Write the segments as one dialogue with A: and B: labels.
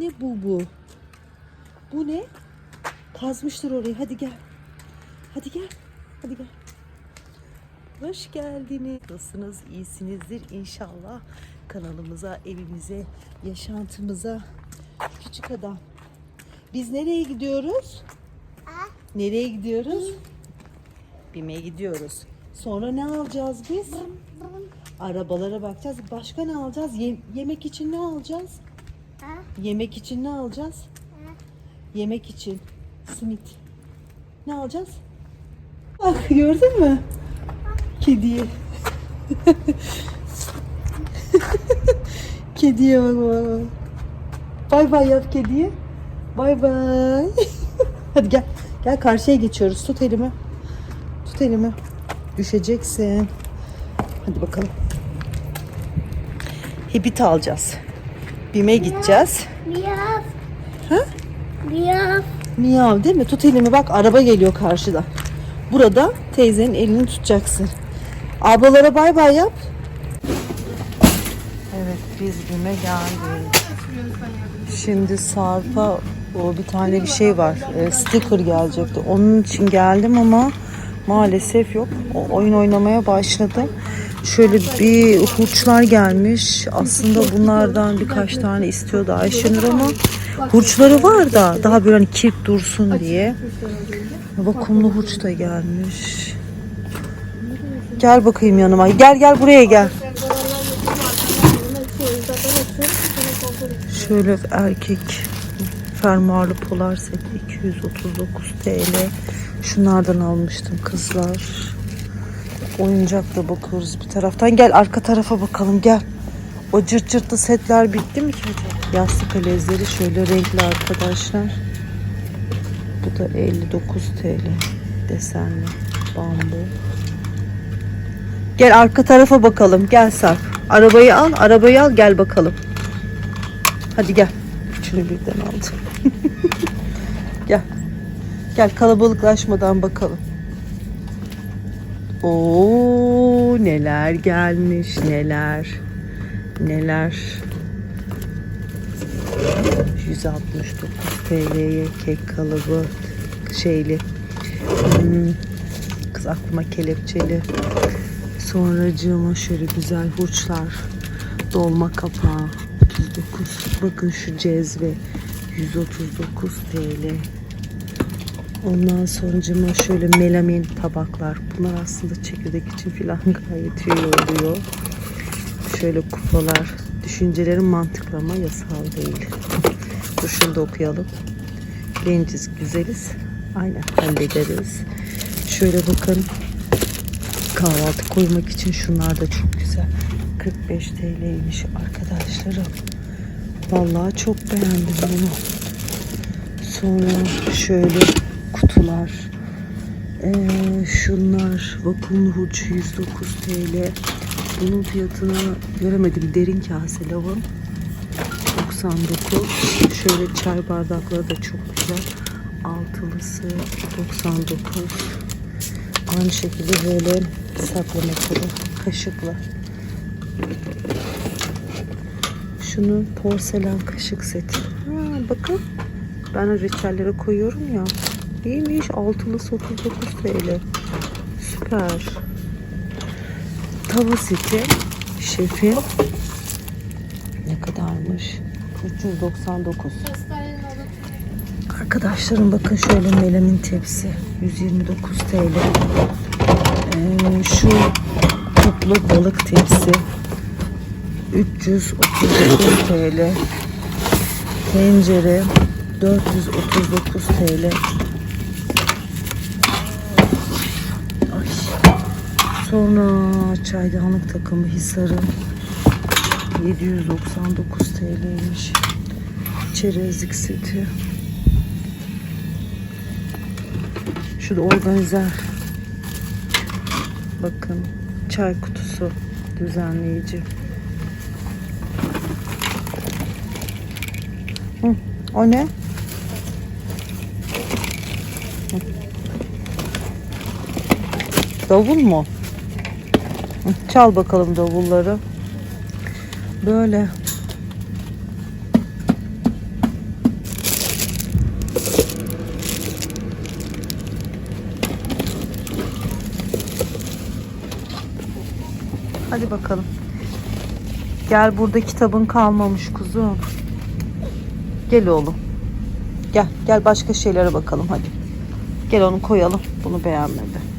A: Ne bu bu? Bu ne? Kazmıştır orayı. Hadi gel. Hadi gel. Hadi gel. Hoş geldiniz. Nasılsınız? İyisinizdir inşallah. Kanalımıza, evimize, yaşantımıza. Küçük adam. Biz nereye gidiyoruz? Nereye gidiyoruz? BİM'e gidiyoruz. Sonra ne alacağız biz? Arabalara bakacağız. Başka ne alacağız? Ye- yemek için ne alacağız? Yemek için ne alacağız? Yemek için simit. Ne alacağız? Bak gördün mü? Kediye. kediye bak bak. Bay bay yap kediye. Bay bay. Hadi gel. Gel karşıya geçiyoruz. Tut elimi. Tut elimi. Düşeceksin. Hadi bakalım. Hebit alacağız. Bime gideceğiz.
B: Miyav.
A: Ha?
B: Miyav.
A: Miyav değil mi? Tut elimi bak araba geliyor karşıdan. Burada teyzenin elini tutacaksın. Ablalara bay bay yap. Evet biz BİM'e geldik. Şimdi Sarp'a o bir tane bir şey var. E, sticker gelecekti. Onun için geldim ama maalesef yok. O oyun oynamaya başladı. Şöyle bir hurçlar gelmiş. Aslında bunlardan birkaç tane istiyordu Ayşenur ama hurçları var da daha böyle hani kirp dursun diye. Vakumlu hurç da gelmiş. Gel bakayım yanıma. Gel gel buraya gel. Şöyle erkek fermuarlı polar set 239 TL. Şunlardan almıştım kızlar. Oyuncak da bakıyoruz bir taraftan. Gel arka tarafa bakalım gel. O cırt cırtlı setler bitti mi ki acaba? Yastık alezleri şöyle renkli arkadaşlar. Bu da 59 TL desenli bambu. Gel arka tarafa bakalım. Gel Sarp. Arabayı al, arabayı al gel bakalım. Hadi gel. Üçünü birden aldım. gel. Gel kalabalıklaşmadan bakalım. Oo neler gelmiş neler. Neler. 169 TL'ye kek kalıbı şeyli. Hmm, kız aklıma kelepçeli. Sonracığıma şöyle güzel hurçlar. Dolma kapağı 39. Bakın şu cezve 139 TL. Ondan sonucuma şöyle melamin tabaklar. Bunlar aslında çekirdek için filan gayet iyi oluyor. Şöyle kupalar. Düşüncelerin mantıklama yasal değil. Dur şunu da okuyalım. Genciz, güzeliz. Aynen hallederiz. Şöyle bakın. Kahvaltı koymak için şunlar da çok güzel. 45 TL'ymiş arkadaşlarım. Vallahi çok beğendim bunu. Sonra şöyle kutular. Ee, şunlar vakumlu hurç 109 TL. Bunun fiyatını göremedim. Derin kase lavın. 99. Şöyle çay bardakları da çok güzel. Altılısı 99. Aynı şekilde böyle saklama kabı kaşıkla. Şunu porselen kaşık seti. Ha, bakın ben reçellere koyuyorum ya. İyiymiş. Altılısı 39 TL. Süper. Tava seti. Şefin. Ne kadarmış? 399. Arkadaşlarım bakın şöyle melamin tepsi. 129 TL. Ee, şu toplu balık tepsi. 339 TL. Tencere 439 TL. Ay. Sonra çaydanlık takımı Hisar'ın 799 TL'ymiş. Çerezlik seti. Şu da organizer. Bakın çay kutusu düzenleyici. Hı, o ne? Davul mu? Çal bakalım davulları. Böyle. Hadi bakalım. Gel burada kitabın kalmamış kuzum. Gel oğlum. Gel gel başka şeylere bakalım hadi. Gel onu koyalım. Bunu beğenmedi.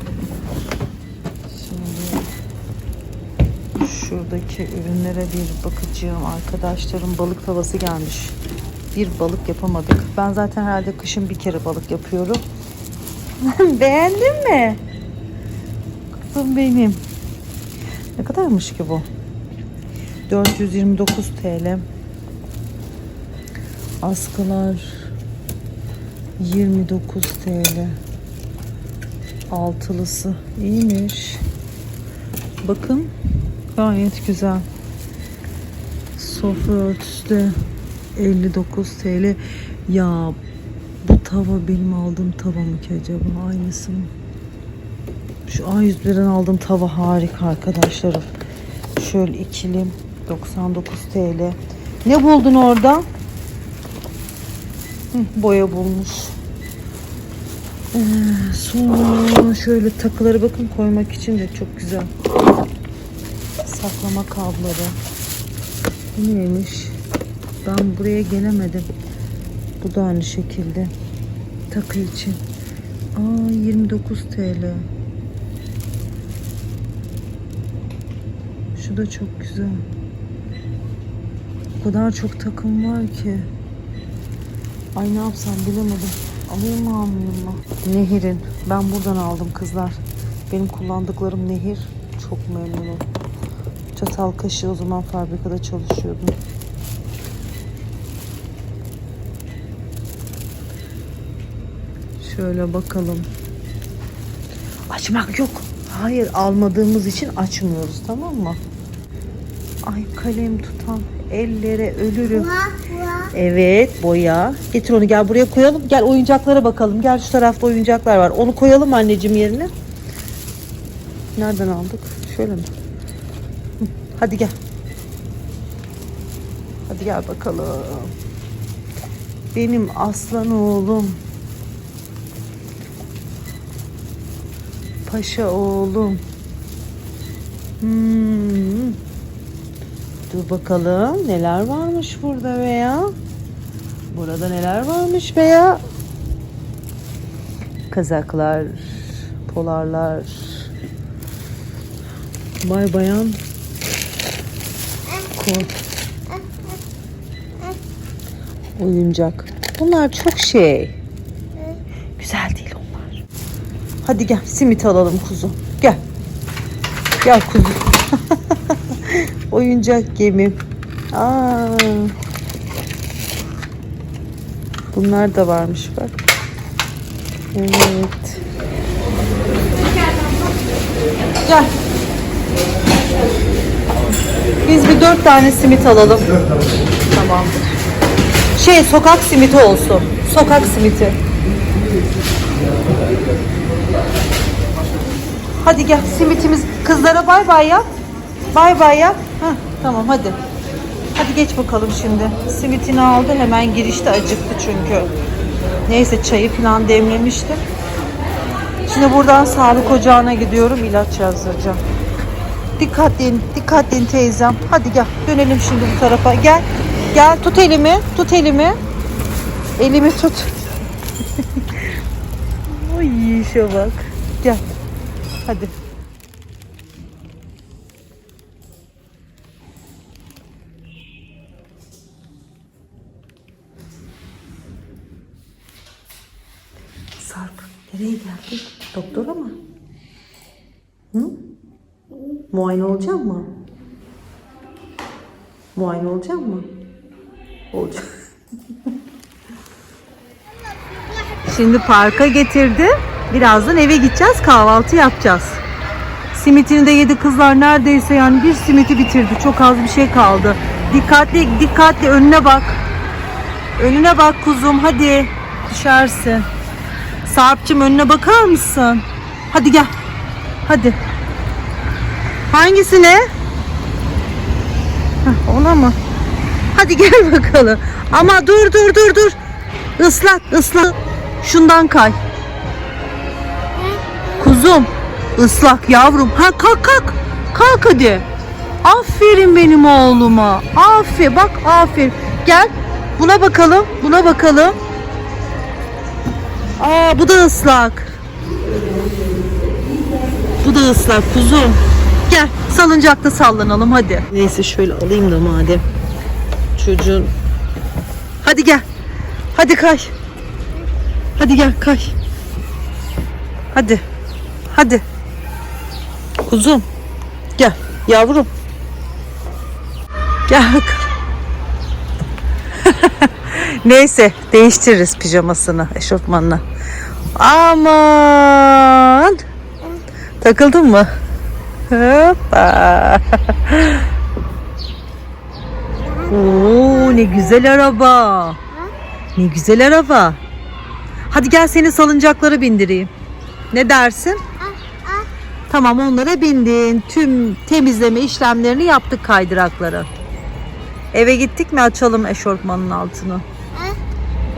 A: Şuradaki ürünlere bir bakacağım. Arkadaşlarım balık tavası gelmiş. Bir balık yapamadık. Ben zaten herhalde kışın bir kere balık yapıyorum. Beğendin mi? Kızım benim. Ne kadarmış ki bu? 429 TL. Askılar 29 TL. Altılısı iyiymiş. Bakın gayet güzel. Sofra örtüsü de 59 TL. Ya bu tava benim aldığım tava mı ki acaba? Aynısı mı? Şu A101'den aldığım tava harika arkadaşlarım. Şöyle ikilim 99 TL. Ne buldun orada? Hı, boya bulmuş. Ee, sonra şöyle takıları bakın koymak için de çok güzel. Saklama kabları. Bu neymiş? Ben buraya gelemedim. Bu da aynı şekilde. Takı için. Aa 29 TL. Şu da çok güzel. O kadar çok takım var ki. Ay ne yapsam bilemedim. Alayım mı almayayım mı? Nehir'in. Ben buradan aldım kızlar. Benim kullandıklarım Nehir. Çok memnunum. Çatal kaşığı o zaman fabrikada çalışıyordum. Şöyle bakalım. Açmak yok. Hayır almadığımız için açmıyoruz tamam mı? Ay kalem tutan ellere ölürüm. Evet boya. Getir onu gel buraya koyalım. Gel oyuncaklara bakalım. Gel şu tarafta oyuncaklar var. Onu koyalım anneciğim yerine. Nereden aldık? Şöyle mi? Hadi gel. Hadi gel bakalım. Benim aslan oğlum. Paşa oğlum. Hmm. Dur bakalım neler varmış burada veya. Burada neler varmış veya. Kazaklar, polarlar. Bay bayan. Kot. Oyuncak. Bunlar çok şey. Güzel değil onlar. Hadi gel simit alalım kuzu. Gel. Gel kuzu. Oyuncak gemi. Aa. Bunlar da varmış bak. Evet. Gel. Biz bir dört tane simit alalım. Tamamdır. Şey sokak simiti olsun. Sokak simiti. Hadi gel simitimiz. Kızlara bay bay yap. Bay bay yap. Heh, tamam hadi. Hadi geç bakalım şimdi. Simitini aldı hemen girişte acıktı çünkü. Neyse çayı falan demlemiştim. Şimdi buradan sağlık ocağına gidiyorum ilaç yazdıracağım. Dikkatli, dikkatli teyzem. Hadi gel dönelim şimdi bu tarafa. Gel. Gel tut elimi. Tut elimi. Elimi tut. Oy işe bak. Gel. Hadi. Sarp nereye geldik? Doktora mı? Hı? Muayene olacak mı? Muayene olacak mı? Olacak. Şimdi parka getirdi. Birazdan eve gideceğiz kahvaltı yapacağız. Simitini de yedi kızlar neredeyse yani bir simiti bitirdi. Çok az bir şey kaldı. Dikkatli dikkatli önüne bak. Önüne bak kuzum hadi düşersin. Sarp'cığım önüne bakar mısın? Hadi gel. Hadi. Hangisine? Heh, ona mı? Hadi gel bakalım. Ama dur dur dur dur. Islat ıslat. Şundan kay. Kuzum ıslak yavrum. Ha kalk kalk. Kalk hadi. Aferin benim oğluma. Aferin. Bak aferin. Gel. Buna bakalım. Buna bakalım. Aa bu da ıslak. Bu da ıslak kuzum. Salıncakta sallanalım hadi. Neyse şöyle alayım da madem. Çocuğun. Hadi gel. Hadi kay. Hadi gel kay. Hadi. Hadi. Kuzum. Gel yavrum. Gel. Neyse değiştiririz pijamasını, eşofmanını. Aman. Takıldın mı? Hoppa. Oo ne güzel araba. Ne güzel araba. Hadi gel seni salıncaklara bindireyim. Ne dersin? Tamam onlara bindin. Tüm temizleme işlemlerini yaptık kaydırakları. Eve gittik mi açalım eşortmanın altını.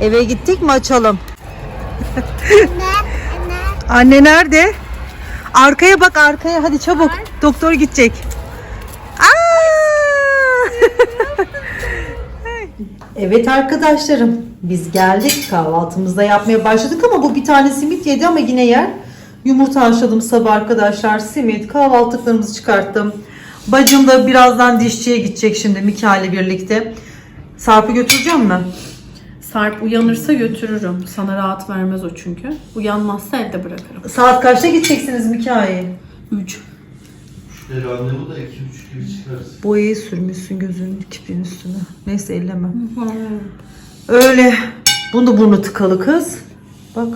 A: Eve gittik mi açalım.
B: Ne? Ne?
A: Anne nerede? Arkaya bak arkaya hadi çabuk. Doktor gidecek. Aa! evet arkadaşlarım biz geldik kahvaltımızda yapmaya başladık ama bu bir tane simit yedi ama yine yer. Yumurta haşladım sabah arkadaşlar simit kahvaltılarımızı çıkarttım. Bacım da birazdan dişçiye gidecek şimdi Mikail'le birlikte. Sarp'ı götüreceğim mi?
C: Sarp uyanırsa götürürüm. Sana rahat vermez o çünkü. Uyanmazsa evde bırakırım.
A: Saat kaçta gideceksiniz Mikail?
C: 3.
D: Şöyle randevu da 2-3 gibi çıkarız.
A: Boyayı sürmüşsün gözünün kipin üstüne. Neyse elleme. Öyle. Bunun da burnu tıkalı kız. Bak.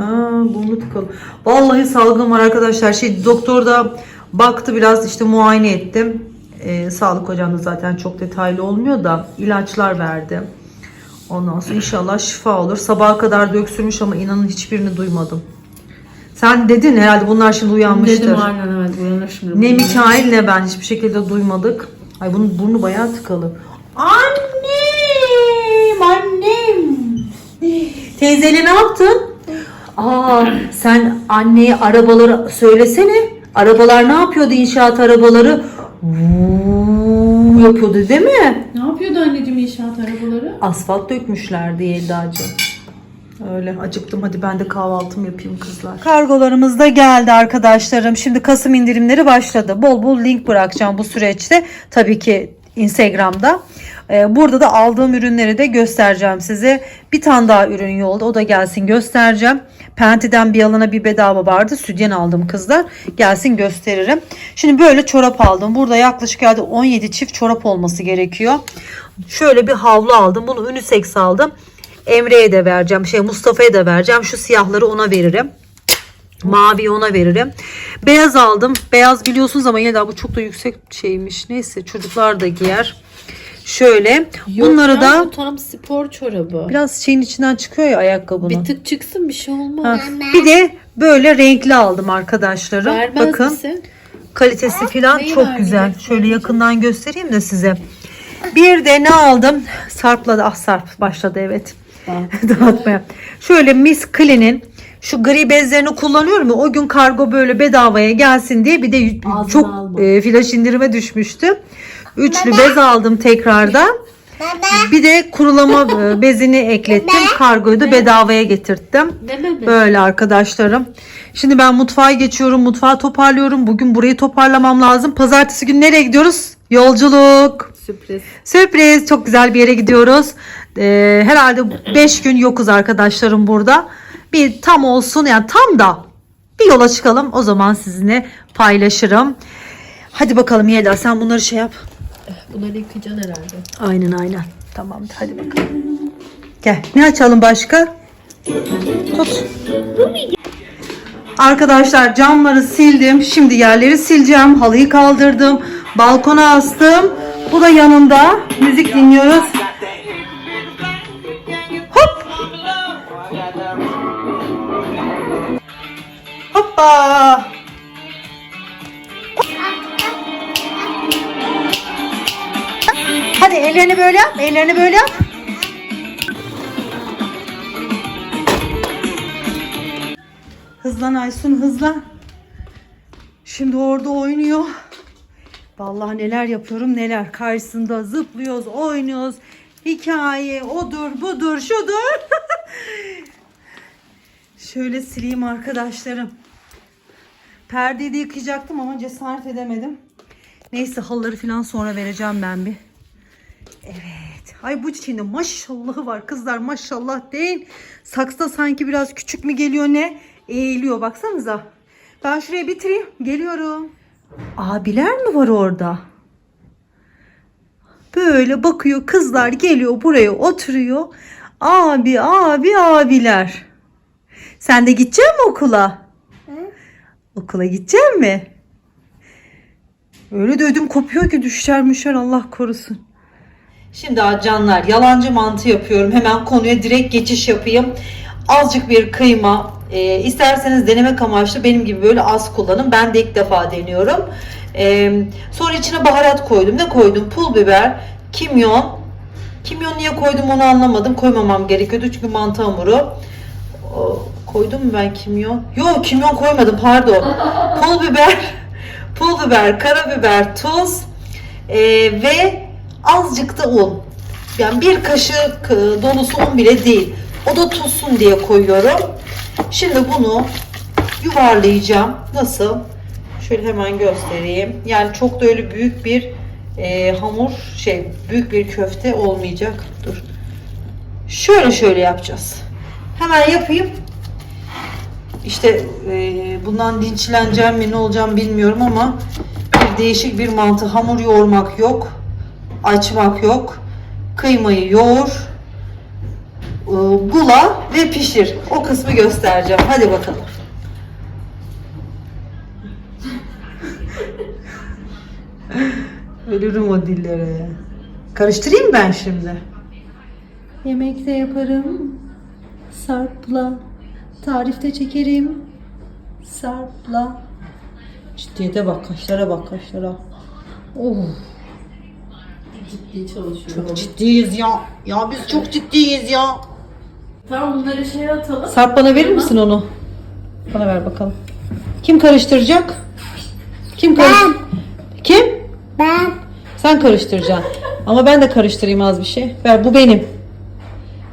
A: Aa, burnu tıkalı. Vallahi salgın var arkadaşlar. Şey doktor da baktı biraz işte muayene ettim. Ee, sağlık hocam da zaten çok detaylı olmuyor da ilaçlar verdi. Ondan sonra inşallah şifa olur. Sabaha kadar da öksürmüş ama inanın hiçbirini duymadım. Sen dedin herhalde bunlar şimdi uyanmıştır.
C: Dedim aynen evet uyanır şimdi.
A: Ne Mikail ne ben hiçbir şekilde duymadık. Ay bunun burnu bayağı tıkalı. Annem, annem. Teyzeyle ne yaptın? Aa, sen anneye arabaları söylesene. Arabalar ne yapıyordu inşaat arabaları? Vuuu yapıyordu değil mi?
C: Ne yapıyordu anneciğim inşaat arabaları?
A: Asfalt dökmüşlerdi Yelda'cığım. Öyle acıktım hadi ben de kahvaltımı yapayım kızlar. Kargolarımız da geldi arkadaşlarım. Şimdi Kasım indirimleri başladı. Bol bol link bırakacağım bu süreçte. Tabii ki Instagram'da. Ee, Burada da aldığım ürünleri de göstereceğim size. Bir tane daha ürün yolda. O da gelsin göstereceğim. Penti'den bir alana bir bedava vardı. Sütyen aldım kızlar. Gelsin gösteririm. Şimdi böyle çorap aldım. Burada yaklaşık herhalde 17 çift çorap olması gerekiyor. Şöyle bir havlu aldım. Bunu unisex aldım. Emre'ye de vereceğim. Şey Mustafa'ya da vereceğim. Şu siyahları ona veririm. Mavi ona veririm. Beyaz aldım. Beyaz biliyorsunuz ama yine de bu çok da yüksek şeymiş. Neyse çocuklar da giyer. Şöyle. bunları da
C: Bu tam spor çorabı.
A: biraz şeyin içinden çıkıyor ya ayakkabının.
C: Bir tık çıksın bir şey olmaz.
A: Ha, Bir de böyle renkli aldım arkadaşlarım.
C: Vermez
A: Bakın
C: misin?
A: kalitesi falan
C: neyi
A: çok
C: vermeyecek?
A: güzel. Şöyle yakından göstereyim de size. Bir de ne aldım? Sarp'la da ah Sarp başladı evet. Dağıtmaya. Şöyle Miss Clean'in şu gri bezlerini kullanıyorum ya o gün kargo böyle bedavaya gelsin diye bir de y-
C: Ağzına
A: çok
C: alma.
A: e, flash indirime düşmüştü. Üçlü bez aldım tekrardan.
B: Baba.
A: Bir de kurulama e, bezini eklettim. Kargoyu da bedavaya getirttim.
C: Mi?
A: Böyle arkadaşlarım. Şimdi ben mutfağa geçiyorum. Mutfağı toparlıyorum. Bugün burayı toparlamam lazım. Pazartesi günü nereye gidiyoruz? Yolculuk.
C: Sürpriz.
A: Sürpriz. Çok güzel bir yere gidiyoruz. Ee, herhalde 5 gün yokuz arkadaşlarım burada. Bir tam olsun yani tam da bir yola çıkalım. O zaman sizinle paylaşırım. Hadi bakalım Yelda sen bunları şey yap.
C: Bunları yıkayacaksın herhalde.
A: Aynen aynen. Tamamdır hadi bakalım. Gel. Ne açalım başka? Tut. Arkadaşlar camları sildim. Şimdi yerleri sileceğim. Halıyı kaldırdım. Balkona astım. Bu da yanında. Müzik dinliyoruz. Hop. Hoppa. Hadi ellerini böyle yap. Ellerini böyle yap. Hızlan Aysun hızlan. Şimdi orada oynuyor. Vallahi neler yapıyorum neler. Karşısında zıplıyoruz, oynuyoruz. Hikaye odur, budur, şudur. Şöyle sileyim arkadaşlarım. Perdeyi de yıkayacaktım ama cesaret edemedim. Neyse halıları falan sonra vereceğim ben bir. Evet. Ay bu çiçeğin de maşallahı var kızlar maşallah değil. Saksıda sanki biraz küçük mü geliyor ne? Eğiliyor baksanıza. Ben şuraya bitireyim. Geliyorum. Abiler mi var orada? Böyle bakıyor kızlar geliyor buraya oturuyor. Abi abi abiler. Sen de gidecek mi okula? Okula gidecek mi? Öyle de ödüm kopuyor ki düşer müşer Allah korusun. Şimdi canlar yalancı mantı yapıyorum. Hemen konuya direkt geçiş yapayım. Azıcık bir kıyma. e, isterseniz denemek amaçlı benim gibi böyle az kullanın. Ben de ilk defa deniyorum. E, sonra içine baharat koydum. Ne koydum? Pul biber, kimyon. Kimyon niye koydum onu anlamadım. Koymamam gerekiyordu çünkü mantı hamuru. O, koydum mu ben kimyon? Yok kimyon koymadım pardon. Pul biber, pul biber, karabiber, tuz e, ve azıcık da un. Yani bir kaşık e, dolusu un bile değil. O da tuzsun diye koyuyorum. Şimdi bunu yuvarlayacağım. Nasıl? Şöyle hemen göstereyim. Yani çok da öyle büyük bir e, hamur şey büyük bir köfte olmayacak. Dur. Şöyle şöyle yapacağız. Hemen yapayım. İşte e, bundan dinçleneceğim mi ne olacağım bilmiyorum ama bir değişik bir mantı. Hamur yoğurmak yok. Açmak yok. Kıymayı yoğur. e, Bula ve pişir. O kısmı göstereceğim. Hadi bakalım. Ölürüm o dillere. Karıştırayım ben şimdi. Yemekte yaparım. Sarpla. Tarifte çekerim. Sarpla. Ciddiyete bak, kaşlara bak, kaşlara. Oh,
C: Ciddi çalışıyorum.
A: çok ciddiyiz ya. Ya biz çok ciddiyiz ya.
C: Tamam bunları şeye atalım.
A: Sarp bana verir misin onu? Bana ver bakalım. Kim karıştıracak? Kim karış? Kim?
B: Ben.
A: Sen karıştıracaksın. Ama ben de karıştırayım az bir şey. Ver bu benim.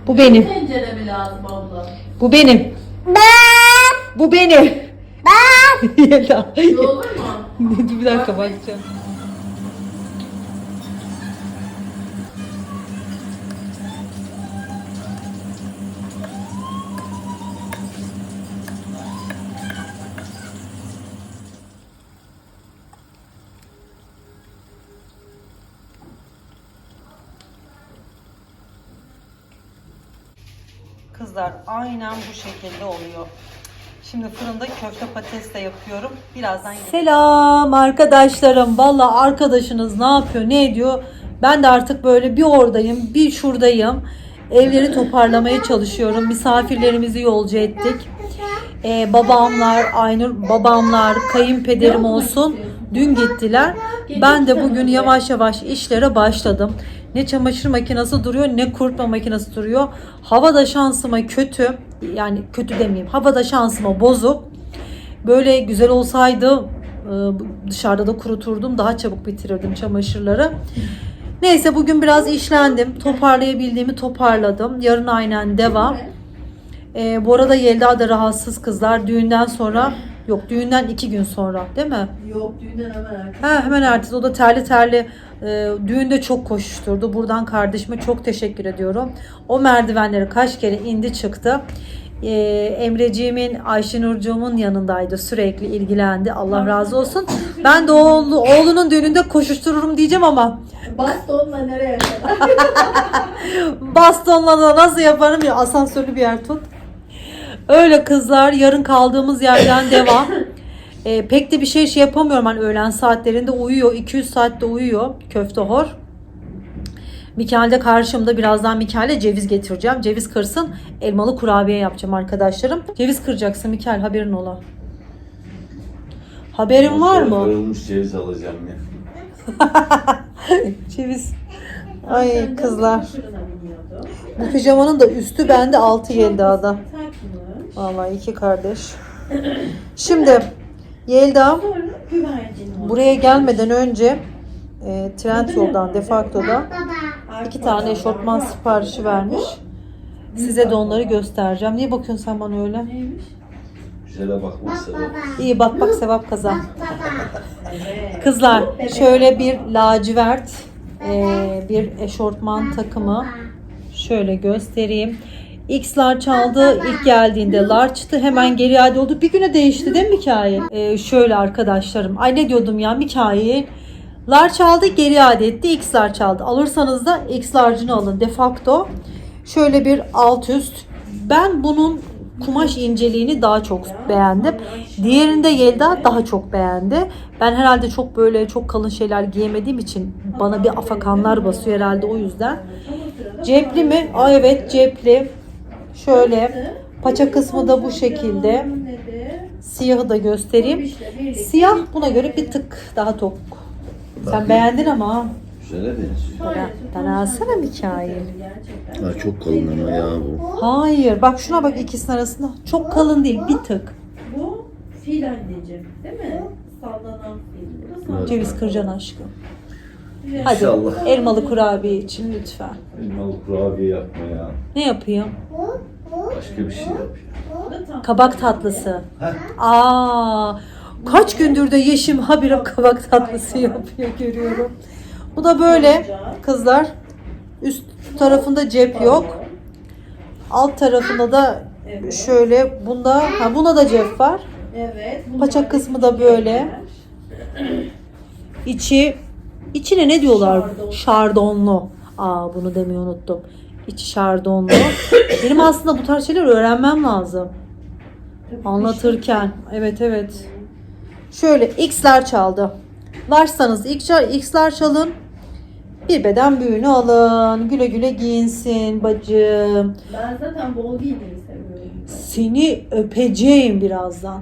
A: Bu benim.
C: Tencere mi lazım abla?
A: Bu benim.
B: Ben.
A: Bu benim.
B: Ben.
A: Yela.
C: Ne olur mu?
A: bir dakika bakacağım. Kızlar aynen bu şekilde oluyor. Şimdi fırında köfte patates de yapıyorum. Birazdan Selam arkadaşlarım. Valla arkadaşınız ne yapıyor, ne ediyor? Ben de artık böyle bir oradayım, bir şuradayım. Evleri toparlamaya çalışıyorum. Misafirlerimizi yolcu ettik. Ee, babamlar, Aynur babamlar, kayınpederim olsun. Dün gittiler. Ben de bugün yavaş yavaş işlere başladım. Ne çamaşır makinesi duruyor ne kurutma makinesi duruyor. Hava da şansıma kötü. Yani kötü demeyeyim. Hava da şansıma bozuk. Böyle güzel olsaydı e, dışarıda da kuruturdum. Daha çabuk bitirirdim çamaşırları. Neyse bugün biraz işlendim. Toparlayabildiğimi toparladım. Yarın aynen devam. E, bu arada Yelda da rahatsız kızlar. Düğünden sonra yok düğünden iki gün sonra değil mi?
C: Yok düğünden hemen erken.
A: Ha, hemen ertesi o da terli terli e, düğünde çok koşuşturdu. Buradan kardeşime çok teşekkür ediyorum. O merdivenleri kaç kere indi çıktı. E, Emreciğimin Ayşenurcuğumun yanındaydı sürekli ilgilendi. Allah razı olsun. Ben de oğlu, oğlunun düğününde koşuştururum diyeceğim ama
C: Bastonla nereye kadar?
A: bastonla da nasıl yaparım ya asansörlü bir yer tut. Öyle kızlar yarın kaldığımız yerden devam. Ee, pek de bir şey şey yapamıyorum hani öğlen saatlerinde uyuyor. 200 saatte uyuyor köfte hor. Mikael de karşımda birazdan Mikael'e ceviz getireceğim. Ceviz kırsın elmalı kurabiye yapacağım arkadaşlarım. Ceviz kıracaksın Mikael haberin ola. Haberin var mı?
D: Kırılmış ceviz alacağım ya.
A: Ceviz. Ay kızlar. Bu pijamanın da üstü bende altı Yelda'da. Vallahi iki kardeş. Şimdi Yelda buraya gelmeden önce e, Trendyol'dan, Defacto'da iki tane eşofman siparişi vermiş. Size de onları göstereceğim. Niye bakıyorsun sen bana öyle?
D: Güzele bakmak sebep.
A: İyi bak bak sevap kazan. Kızlar şöyle bir lacivert e, bir eşortman takımı. şöyle göstereyim. X large aldı. İlk geldiğinde large'tı. Hemen geri iade oldu. Bir güne değişti değil mi Mikail? E, şöyle arkadaşlarım. Ay ne diyordum ya Mikail. Large aldı geri iade etti. X large aldı. Alırsanız da X large'ını alın. De facto. Şöyle bir alt üst. Ben bunun kumaş inceliğini daha çok beğendim. Diğerinde Yelda daha çok beğendi. Ben herhalde çok böyle çok kalın şeyler giyemediğim için bana bir afakanlar basıyor herhalde o yüzden. Cepli mi? Aa evet cepli. Şöyle paça kısmı da bu şekilde. Siyahı da göstereyim. Siyah buna göre bir tık daha tok. Sen beğendin ama. ha.
D: Güzele benziyor.
A: Bana, bana alsana Mikail.
D: Ha, çok kalın ama ya bu.
A: Hayır bak şuna bak ikisinin arasında. Çok kalın değil bir tık.
E: Bu fil anneciğim değil mi? Sallanan fil. Bu da sallanan.
A: Ceviz kırcan aşkım. Hadi
D: İnşallah.
A: elmalı kurabiye için lütfen.
D: Elmalı kurabiye yapma ya.
A: Ne yapayım?
D: Başka bir şey yap ya.
A: Kabak tatlısı.
D: Heh.
A: Aa, kaç gündür de Yeşim habire kabak tatlısı yapıyor görüyorum. Bu da böyle kızlar. Üst tarafında cep yok. Alt tarafında da şöyle bunda ha buna da cep var.
E: Evet.
A: Paça kısmı da böyle. İçi içine ne diyorlar? Şardonlu. Aa bunu demeyi unuttum. İçi şardonlu. Benim aslında bu tarz şeyler öğrenmem lazım. Anlatırken. Evet evet. Şöyle X'ler çaldı. Larsanız X'ler, X'ler çalın. Bir beden büyüğünü alın. Güle güle giyinsin bacım.
E: Ben zaten bol giymeyi seviyorum.
A: Seni öpeceğim birazdan.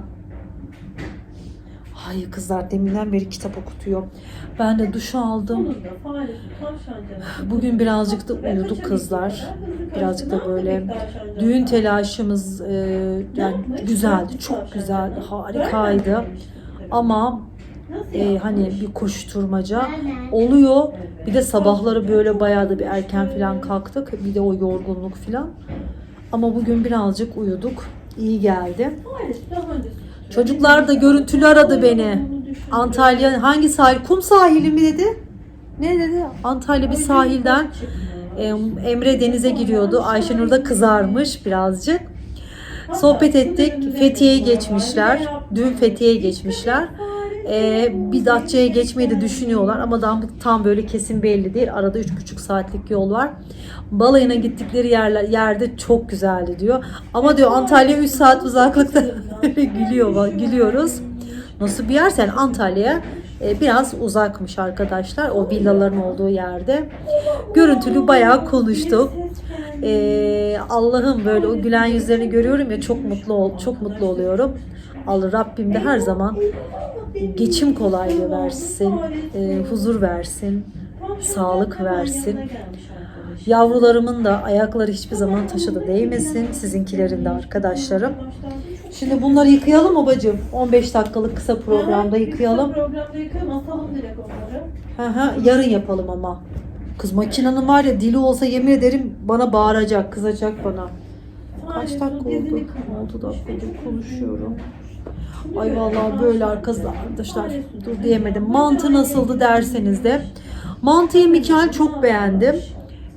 A: Ay kızlar deminden beri kitap okutuyor. Ben de duş aldım. Bugün birazcık da uyuduk kızlar. Birazcık da böyle düğün telaşımız e, yani güzeldi, çok güzeldi, harikaydı. Ama e, hani bir koşturmaca oluyor. Bir de sabahları böyle bayağı da bir erken falan kalktık. Bir de o yorgunluk falan. Ama bugün birazcık uyuduk. İyi geldi. Çocuklar da görüntülü aradı beni. Antalya hangi sahil? Kum sahili mi dedi? Ne dedi? Antalya bir sahilden e, Emre denize giriyordu. Ayşenur da kızarmış birazcık. Sohbet ettik. Fethiye'ye geçmişler. Dün Fethiye'ye geçmişler. E, bir Datça'ya geçmeyi de düşünüyorlar ama tam, tam böyle kesin belli değil. Arada 3,5 saatlik yol var. Balayına gittikleri yerler yerde çok güzeldi diyor. Ama diyor Antalya 3 saat uzaklıkta gülüyor gülüyoruz. Nasıl bir yer sen Antalya'ya e, biraz uzakmış arkadaşlar o villaların olduğu yerde. Görüntülü bayağı konuştuk. E, Allah'ım böyle o gülen yüzlerini görüyorum ya çok mutlu ol, çok mutlu oluyorum. Allah Rabbim de her zaman geçim kolaylığı versin, e, huzur versin, sağlık versin. Yavrularımın da ayakları hiçbir zaman taşa da değmesin. Sizinkilerin de arkadaşlarım. Şimdi bunları yıkayalım mı bacım? 15 dakikalık kısa programda yıkayalım.
E: Programda yıkayalım atalım direkt onları.
A: Hı hı, yarın yapalım ama. Kız makinenin var ya dili olsa yemin ederim bana bağıracak, kızacak bana. Kaç dakika oldu? 6 dakikadır konuşuyorum. Ay vallahi böyle arkadaşlar dur diyemedim. Mantı nasıldı derseniz de. Mantıyı Mikael çok beğendim.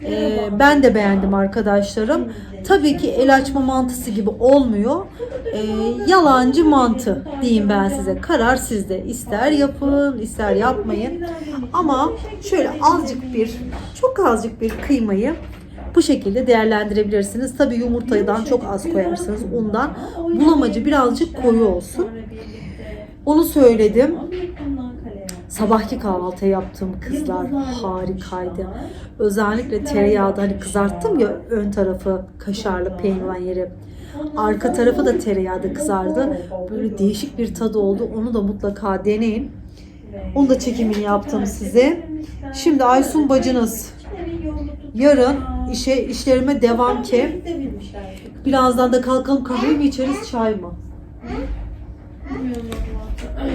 A: Ee, ben de beğendim arkadaşlarım. Tabii ki el açma mantısı gibi olmuyor. Ee, yalancı mantı diyeyim ben size. Karar sizde. İster yapın, ister yapmayın. Ama şöyle azıcık bir, çok azıcık bir kıymayı bu şekilde değerlendirebilirsiniz. Tabii yumurtadan çok az koyarsınız. Undan bulamacı birazcık koyu olsun. Onu söyledim. Sabahki kahvaltı yaptığım kızlar harikaydı. Özellikle tereyağda hani kızarttım ya ön tarafı kaşarlı peynir olan yeri. Arka tarafı da tereyağda kızardı. Böyle değişik bir tadı oldu. Onu da mutlaka deneyin. Onu da çekimini yaptım size. Şimdi Aysun bacınız yarın işe işlerime devam ki. Birazdan da kalkalım kahve mi içeriz çay mı?
E: Dondurmasını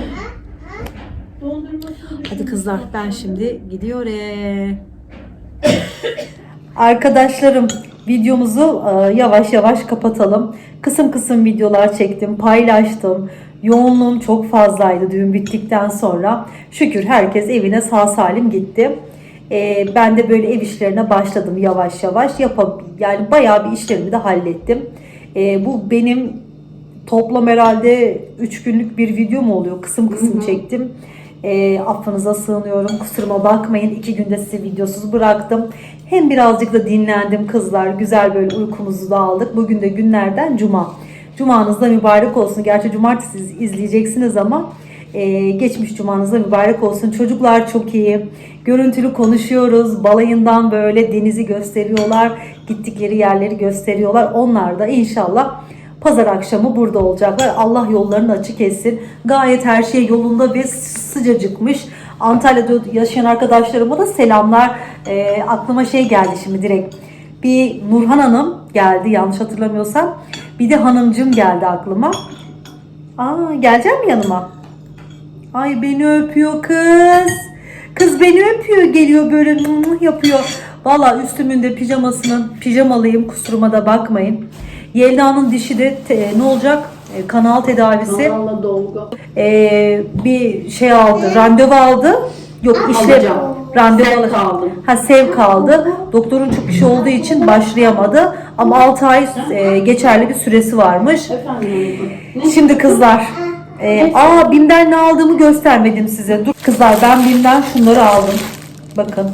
A: Hadi kızlar ben şimdi gidiyorum. Arkadaşlarım videomuzu e, yavaş yavaş kapatalım. Kısım kısım videolar çektim, paylaştım. Yoğunluğum çok fazlaydı düğün bittikten sonra. Şükür herkes evine sağ salim gitti. E, ben de böyle ev işlerine başladım yavaş yavaş. Yapab yani bayağı bir işlerimi de hallettim. E, bu benim toplam herhalde 3 günlük bir video mu oluyor? Kısım kısım çektim. E, affınıza sığınıyorum. Kusuruma bakmayın. İki günde sizi videosuz bıraktım. Hem birazcık da dinlendim kızlar. Güzel böyle uykumuzu da aldık. Bugün de günlerden cuma. Cumanız da mübarek olsun. Gerçi cumartesi izleyeceksiniz ama e, geçmiş cumanız da mübarek olsun. Çocuklar çok iyi. Görüntülü konuşuyoruz. Balayından böyle denizi gösteriyorlar. Gittikleri yerleri gösteriyorlar. Onlar da inşallah Pazar akşamı burada olacaklar. Allah yollarını açık etsin. Gayet her şey yolunda ve sıcacıkmış. Antalya'da yaşayan arkadaşlarıma da selamlar. Ee, aklıma şey geldi şimdi direkt. Bir Nurhan Hanım geldi yanlış hatırlamıyorsam. Bir de hanımcım geldi aklıma. Aa gelecek mi yanıma? Ay beni öpüyor kız. Kız beni öpüyor geliyor böyle yapıyor. Valla üstümün de pijamasının pijamalıyım kusuruma da bakmayın. Yelda'nın dişi de te- ne olacak? E, kanal tedavisi.
C: Allah dolgu.
A: E, bir şey aldı, randevu aldı. Yok işlem
C: Alacağım.
A: randevu
C: Sevk aldım.
A: Ha sev kaldı. Doktorun çok işi olduğu için başlayamadı. Ama 6 ay e, geçerli bir süresi varmış.
C: Efendim
A: Şimdi kızlar. E, aa Bim'den ne aldığımı göstermedim size. Dur kızlar ben Bim'den şunları aldım. Bakın.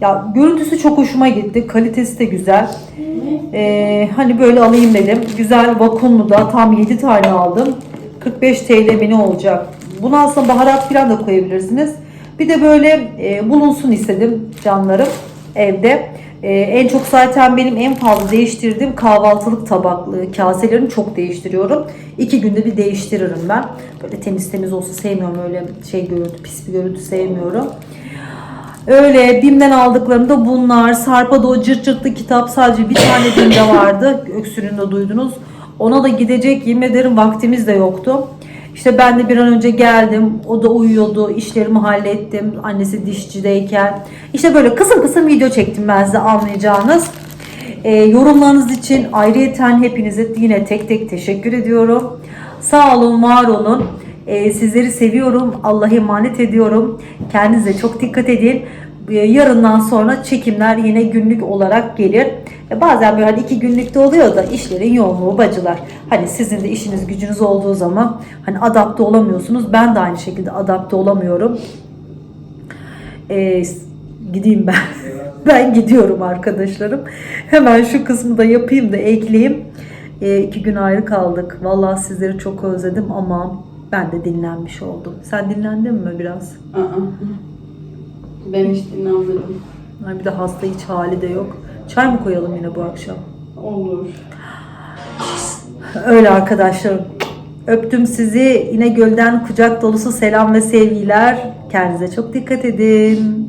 A: Ya görüntüsü çok hoşuma gitti. Kalitesi de güzel. E, hani böyle alayım dedim. Güzel vakumlu da tam 7 tane aldım. 45 TL mi ne olacak? Buna aslında baharat falan da koyabilirsiniz. Bir de böyle e, bulunsun istedim canlarım evde. E, en çok zaten benim en fazla değiştirdiğim kahvaltılık tabaklı kaselerini çok değiştiriyorum. İki günde bir değiştiririm ben. Böyle temiz temiz olsa sevmiyorum öyle şey görüntü, pis bir görüntü sevmiyorum. Öyle BİM'den aldıklarım da bunlar. Sarpa'da o cırt cırtlı kitap sadece bir tane BİM'de vardı. Öksürüğünü de duydunuz. Ona da gidecek yemin ederim vaktimiz de yoktu. İşte ben de bir an önce geldim. O da uyuyordu. İşlerimi hallettim. Annesi dişçideyken. İşte böyle kısım kısım video çektim ben size anlayacağınız. Ee, yorumlarınız için ayrıyeten hepinize yine tek tek teşekkür ediyorum. Sağ olun, var olun. Ee, sizleri seviyorum. Allah'a emanet ediyorum. Kendinize çok dikkat edin. Ee, yarından sonra çekimler yine günlük olarak gelir. E, bazen böyle hani iki günlükte oluyor da işlerin yoğunluğu bacılar. Hani sizin de işiniz gücünüz olduğu zaman hani adapte olamıyorsunuz. Ben de aynı şekilde adapte olamıyorum. Ee, gideyim ben. ben gidiyorum arkadaşlarım. Hemen şu kısmı da yapayım da ekleyeyim. Ee, iki gün ayrı kaldık. Vallahi sizleri çok özledim ama ben de dinlenmiş oldum. Sen dinlendin mi biraz?
C: Aa. Ben hiç dinlenmedim.
A: Ay bir de hasta hiç hali de yok. Çay mı koyalım yine bu akşam?
C: Olur.
A: Öyle arkadaşlarım. Öptüm sizi. İnegöl'den kucak dolusu selam ve sevgiler. Kendinize çok dikkat edin.